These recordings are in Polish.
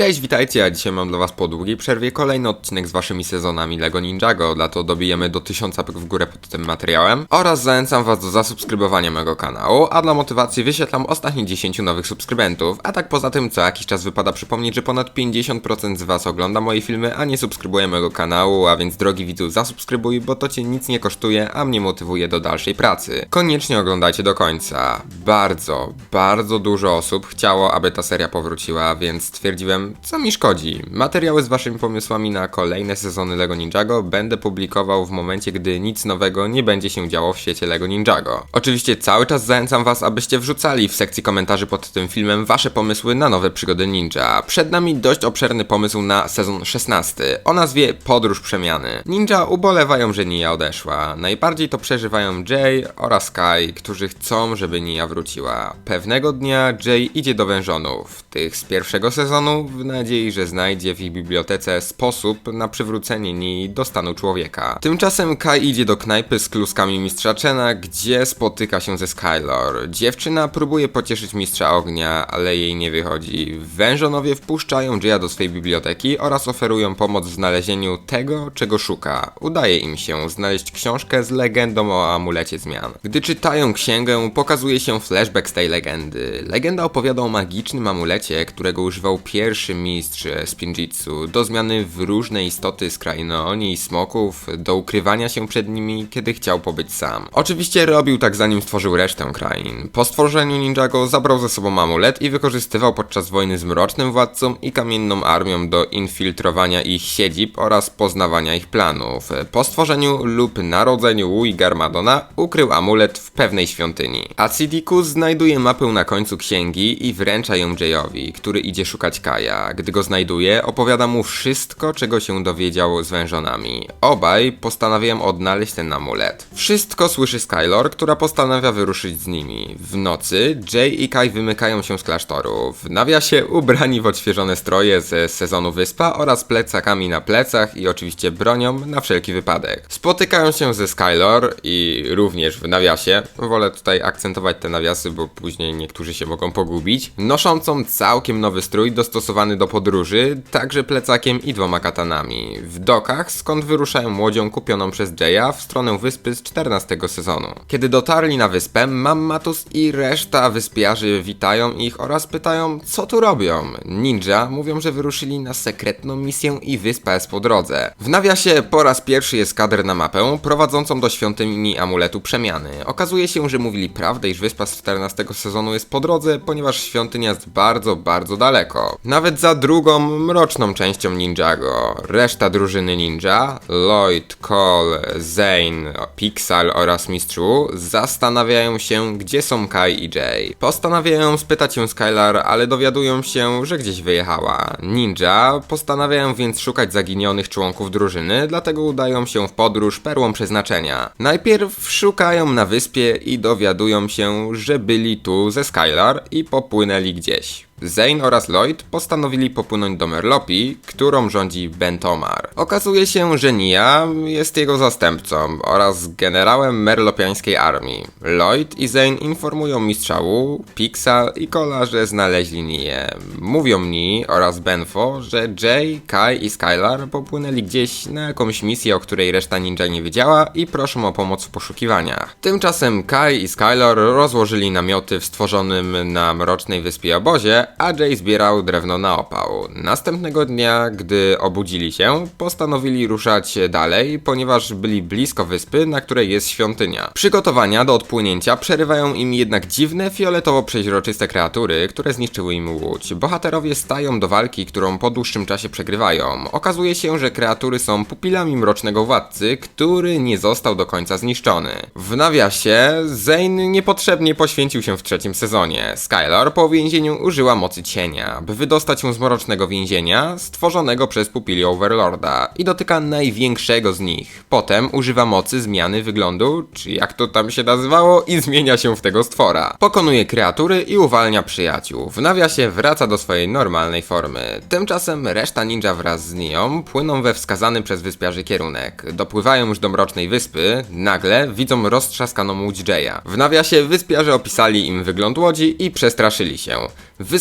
Cześć, witajcie, a dzisiaj mam dla was po długiej przerwie kolejny odcinek z waszymi sezonami LEGO Ninjago, dla to dobijemy do 1000 apek w górę pod tym materiałem oraz zachęcam was do zasubskrybowania mojego kanału, a dla motywacji wyświetlam ostatnich 10 nowych subskrybentów, a tak poza tym co jakiś czas wypada przypomnieć, że ponad 50% z was ogląda moje filmy, a nie subskrybuje mojego kanału, a więc drogi widzu zasubskrybuj, bo to cię nic nie kosztuje, a mnie motywuje do dalszej pracy. Koniecznie oglądajcie do końca. Bardzo, bardzo dużo osób chciało, aby ta seria powróciła, więc stwierdziłem, co mi szkodzi. Materiały z waszymi pomysłami na kolejne sezony LEGO Ninjago będę publikował w momencie, gdy nic nowego nie będzie się działo w świecie LEGO Ninjago. Oczywiście cały czas zachęcam was, abyście wrzucali w sekcji komentarzy pod tym filmem wasze pomysły na nowe przygody ninja. Przed nami dość obszerny pomysł na sezon 16 o nazwie Podróż Przemiany. Ninja ubolewają, że Nia odeszła. Najbardziej to przeżywają Jay oraz Kai, którzy chcą, żeby Nia wróciła. Pewnego dnia Jay idzie do wężonów. Tych z pierwszego sezonu w nadziei, że znajdzie w ich bibliotece sposób na przywrócenie Nii do stanu człowieka. Tymczasem Kai idzie do knajpy z kluskami mistrza Chena, gdzie spotyka się ze Skylor. Dziewczyna próbuje pocieszyć mistrza ognia, ale jej nie wychodzi. Wężonowie wpuszczają Jaya do swojej biblioteki oraz oferują pomoc w znalezieniu tego, czego szuka. Udaje im się znaleźć książkę z legendą o amulecie zmian. Gdy czytają księgę, pokazuje się flashback z tej legendy. Legenda opowiada o magicznym amulecie, którego używał pierwszy mistrz Spinjitzu do zmiany w różne istoty z krainy Oni i smoków, do ukrywania się przed nimi, kiedy chciał pobyć sam. Oczywiście robił tak zanim stworzył resztę krain. Po stworzeniu Ninjago zabrał ze sobą amulet i wykorzystywał podczas wojny z Mrocznym Władcą i Kamienną Armią do infiltrowania ich siedzib oraz poznawania ich planów. Po stworzeniu lub narodzeniu Wu i Garmadona ukrył amulet w pewnej świątyni. A Sidiku znajduje mapę na końcu księgi i wręcza ją Jayowi, który idzie szukać Kaja. Gdy go znajduje, opowiada mu wszystko, czego się dowiedział z wężonami. Obaj postanawiają odnaleźć ten amulet. Wszystko słyszy Skylor, która postanawia wyruszyć z nimi. W nocy Jay i Kai wymykają się z klasztoru. W nawiasie ubrani w odświeżone stroje ze sezonu Wyspa oraz plecakami na plecach i oczywiście bronią na wszelki wypadek. Spotykają się ze Skylor i również w nawiasie. Wolę tutaj akcentować te nawiasy, bo później niektórzy się mogą pogubić. Noszącą całkiem nowy strój dostosowany do podróży, także plecakiem i dwoma katanami. W dokach, skąd wyruszają łodzią kupioną przez Jaya w stronę wyspy z 14 sezonu. Kiedy dotarli na wyspę, Mam Matus i reszta wyspiarzy witają ich oraz pytają, co tu robią. Ninja mówią, że wyruszyli na sekretną misję i wyspa jest po drodze. W nawiasie po raz pierwszy jest kadr na mapę prowadzącą do świątyni amuletu przemiany. Okazuje się, że mówili prawdę, iż wyspa z 14 sezonu jest po drodze, ponieważ świątynia jest bardzo, bardzo daleko. Nawet za drugą, mroczną częścią Ninjago. Reszta drużyny ninja, Lloyd, Cole, Zane, Pixel oraz Mistrzu, zastanawiają się, gdzie są Kai i Jay. Postanawiają spytać się Skylar, ale dowiadują się, że gdzieś wyjechała. Ninja postanawiają więc szukać zaginionych członków drużyny, dlatego udają się w podróż perłą przeznaczenia. Najpierw szukają na wyspie i dowiadują się, że byli tu ze Skylar i popłynęli gdzieś. Zane oraz Lloyd postanowili popłynąć do Merlopi, którą rządzi Ben Tomar. Okazuje się, że Nia jest jego zastępcą oraz generałem merlopiańskiej armii. Lloyd i Zane informują mistrza Wu, Pixa i Kola, że znaleźli Nię. Mówią Ni oraz Benfo, że Jay, Kai i Skylar popłynęli gdzieś na jakąś misję, o której reszta ninja nie wiedziała i proszą o pomoc w poszukiwaniach. Tymczasem Kai i Skylar rozłożyli namioty w stworzonym na Mrocznej Wyspie obozie, a Jay zbierał drewno na opał. Następnego dnia, gdy obudzili się, postanowili ruszać dalej, ponieważ byli blisko wyspy, na której jest świątynia. Przygotowania do odpłynięcia przerywają im jednak dziwne, fioletowo-przeźroczyste kreatury, które zniszczyły im łódź. Bohaterowie stają do walki, którą po dłuższym czasie przegrywają. Okazuje się, że kreatury są pupilami mrocznego władcy, który nie został do końca zniszczony. W nawiasie, Zane niepotrzebnie poświęcił się w trzecim sezonie. Skylar po więzieniu użyła mocy cienia, by wydostać się z mrocznego więzienia stworzonego przez pupili Overlorda i dotyka największego z nich. Potem używa mocy zmiany wyglądu, czy jak to tam się nazywało, i zmienia się w tego stwora. Pokonuje kreatury i uwalnia przyjaciół. W nawiasie wraca do swojej normalnej formy. Tymczasem reszta ninja wraz z nią płyną we wskazany przez wyspiarzy kierunek. Dopływają już do mrocznej wyspy, nagle widzą roztrzaskaną łódź Jaya. W nawiasie wyspiarze opisali im wygląd łodzi i przestraszyli się.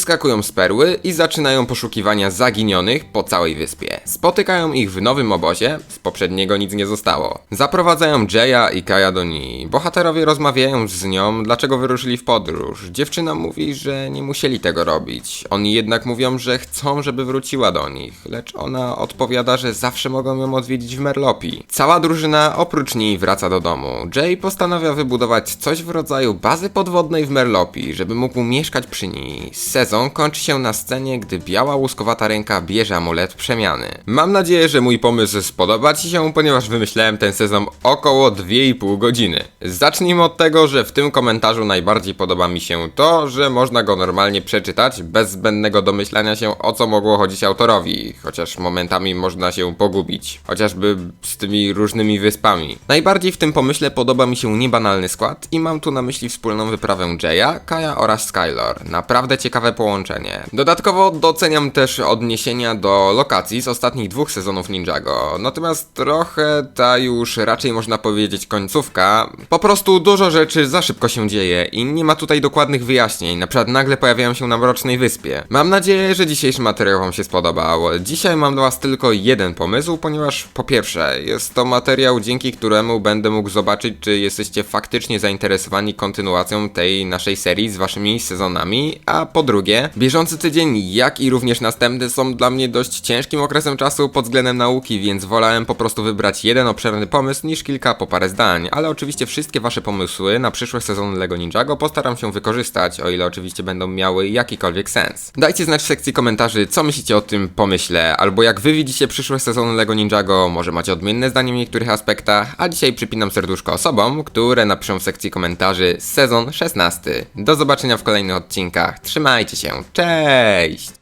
Wyskakują z perły i zaczynają poszukiwania zaginionych po całej wyspie. Spotykają ich w nowym obozie, z poprzedniego nic nie zostało. Zaprowadzają Jaya i Kaja do niej. Bohaterowie rozmawiają z nią, dlaczego wyruszyli w podróż. Dziewczyna mówi, że nie musieli tego robić. Oni jednak mówią, że chcą, żeby wróciła do nich, lecz ona odpowiada, że zawsze mogą ją odwiedzić w Merlopi. Cała drużyna oprócz niej wraca do domu. Jay postanawia wybudować coś w rodzaju bazy podwodnej w Merlopi, żeby mógł mieszkać przy niej. Sezon kończy się na scenie, gdy biała łuskowata ręka bierze amulet przemiany. Mam nadzieję, że mój pomysł spodoba Ci się, ponieważ wymyślałem ten sezon około 2,5 godziny. Zacznijmy od tego, że w tym komentarzu najbardziej podoba mi się to, że można go normalnie przeczytać, bez zbędnego domyślania się o co mogło chodzić autorowi, chociaż momentami można się pogubić, chociażby z tymi różnymi wyspami. Najbardziej w tym pomyśle podoba mi się niebanalny skład i mam tu na myśli wspólną wyprawę Jaya, Kaja oraz Skylor. Naprawdę ciekawe połączenie. Dodatkowo doceniam też odniesienia do lokacji z ostatnich dwóch sezonów Ninjago, natomiast trochę ta już raczej można powiedzieć końcówka. Po prostu dużo rzeczy za szybko się dzieje i nie ma tutaj dokładnych wyjaśnień, na przykład nagle pojawiają się na Mrocznej Wyspie. Mam nadzieję, że dzisiejszy materiał Wam się spodobał. Dzisiaj mam dla Was tylko jeden pomysł, ponieważ po pierwsze, jest to materiał, dzięki któremu będę mógł zobaczyć, czy jesteście faktycznie zainteresowani kontynuacją tej naszej serii z Waszymi sezonami, a po drugie, bieżący tydzień, jak i również następny są dla mnie dość ciężkim okresem czasu pod względem nauki, więc wolałem po prostu wybrać jeden obszerny pomysł niż kilka po parę zdań, ale oczywiście wszystkie Wasze pomysły na przyszłe sezony LEGO Ninjago postaram się wykorzystać, o ile oczywiście będą miały jakikolwiek sens. Dajcie znać w sekcji komentarzy, co myślicie o tym pomyśle, albo jak Wy widzicie przyszłe sezony LEGO Ninjago, może macie odmienne zdanie w niektórych aspektach, a dzisiaj przypinam serduszko osobom, które napiszą w sekcji komentarzy sezon 16. Do zobaczenia w kolejnych odcinkach, trzymajcie się, cześć!